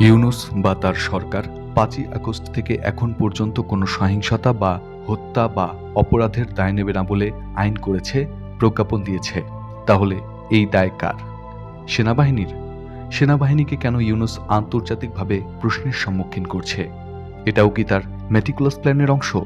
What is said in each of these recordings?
ইউনুস বা তার সরকার পাঁচই আগস্ট থেকে এখন পর্যন্ত কোনো সহিংসতা বা হত্যা বা অপরাধের দায় নেবে না বলে আইন করেছে, প্রজ্ঞাপন দিয়েছে। তাহলে এই দায় কার? সেনাবাহিনীর? সেনাবাহিনীকে কেন ইউনুস আন্তর্জাতিকভাবে প্রশ্নের সম্মুখীন করছে? এটাও কি তার মেটিকুলাস প্ল্যানের অংশ?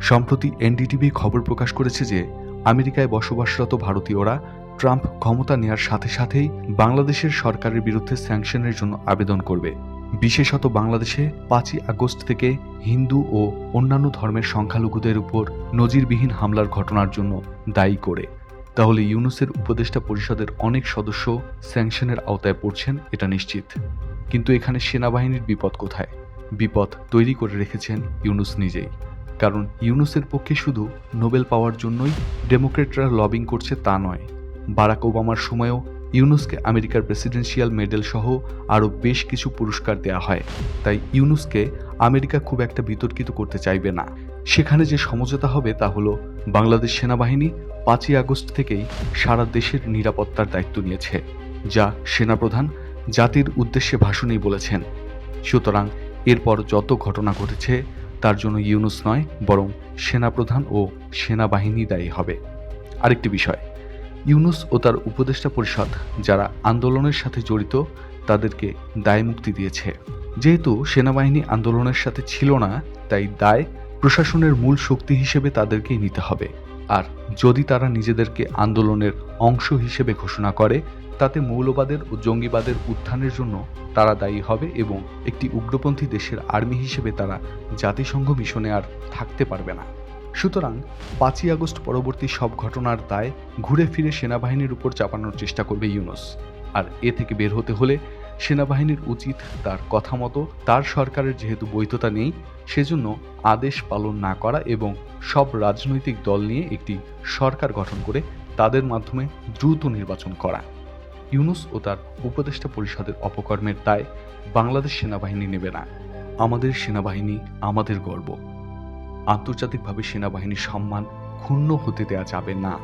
সম্প্রতি এনডিটিভি খবর প্রকাশ করেছে যে, আমেরিকায় বসবাসরত ভারতীয়রা ট্রাম্প ক্ষমতা নেয়ার সাথে সাথেই বাংলাদেশের সরকারের বিরুদ্ধে স্যাংশনের জন্য আবেদন করবে। বিশেষত বাংলাদেশে পাঁচই আগস্ট থেকে হিন্দু ও অন্যান্য ধর্মের সংখ্যালঘুদের উপর নজিরবিহীন হামলার ঘটনার জন্য দায়ী করে। তাহলে ইউনুসের উপদেষ্টা পরিষদের অনেক সদস্য স্যাংশনের আওতায় পড়ছেন, এটা নিশ্চিত। কিন্তু এখানে সেনাবাহিনীর বিপদ কোথায়? বিপদ তৈরি করে রেখেছেন ইউনুস নিজেই। কারণ ইউনুসের পক্ষে শুধু নোবেল পাওয়ার জন্যই ডেমোক্রেটরা লবিং করছে তা নয়। বারাক ওবামার সময়েও ইউনুসকে আমেরিকার প্রেসিডেন্সিয়াল মেডেল সহ আরও বেশ কিছু পুরস্কার দেওয়া হয়। তাই ইউনুসকে আমেরিকা খুব একটা বিতর্কিত করতে চাইবে না। সেখানে যে সমঝোতা হবে তা হলো, বাংলাদেশ সেনাবাহিনী পাঁচই আগস্ট থেকেই সারা দেশের নিরাপত্তার দায়িত্ব নিয়েছে, যা সেনাপ্রধান জাতির উদ্দেশ্যে ভাষণেই বলেছেন। সুতরাং এরপর যত ঘটনা ঘটেছে, তার জন্য ইউনুস নয়, বরং সেনাপ্রধান ও সেনাবাহিনী দায়ী হবে। আরেকটি বিষয় ইউনুস ও তার উপদেষ্টা পরিষদ, যারা আন্দোলনের সাথে জড়িত, তাদেরকে দায় মুক্তি দিয়েছে। যেহেতু সেনাবাহিনী আন্দোলনের সাথে ছিল না, তাই দায় প্রশাসনের মূল শক্তি হিসেবে তাদেরকেই নিতে হবে। আর যদি তারা নিজেদেরকে আন্দোলনের অংশ হিসেবে ঘোষণা করে, তাতে মৌলবাদের ও জঙ্গিবাদের উত্থানের জন্য তারা দায়ী হবে এবং একটি উগ্রপন্থী দেশের আর্মি হিসেবে তারা জাতিসংঘ মিশনে আর থাকতে পারবে না। সুতরাং পাঁচই আগস্ট পরবর্তী সব ঘটনার দায় ঘুরে ফিরে সেনাবাহিনীর উপর চাপানোর চেষ্টা করবে ইউনুস। আর এ থেকে বের হতে হলে সেনাবাহিনীর উচিত তার কথা মতো, তার সরকারের যেহেতু বৈধতা নেই, সেজন্য আদেশ পালন না করা এবং সব রাজনৈতিক দল নিয়ে একটি সরকার গঠন করে তাদের মাধ্যমে দ্রুত নির্বাচন করা। ইউনুস ও তার উপদেষ্টা পরিষদের অপকর্মের দায় বাংলাদেশ সেনাবাহিনী নেবে না। আমাদের সেনাবাহিনী আমাদের গর্ব। আন্তর্জাতিকভাবে সেনাবাহিনীর সম্মান ক্ষুণ্ণ হতে দেওয়া যাবে না।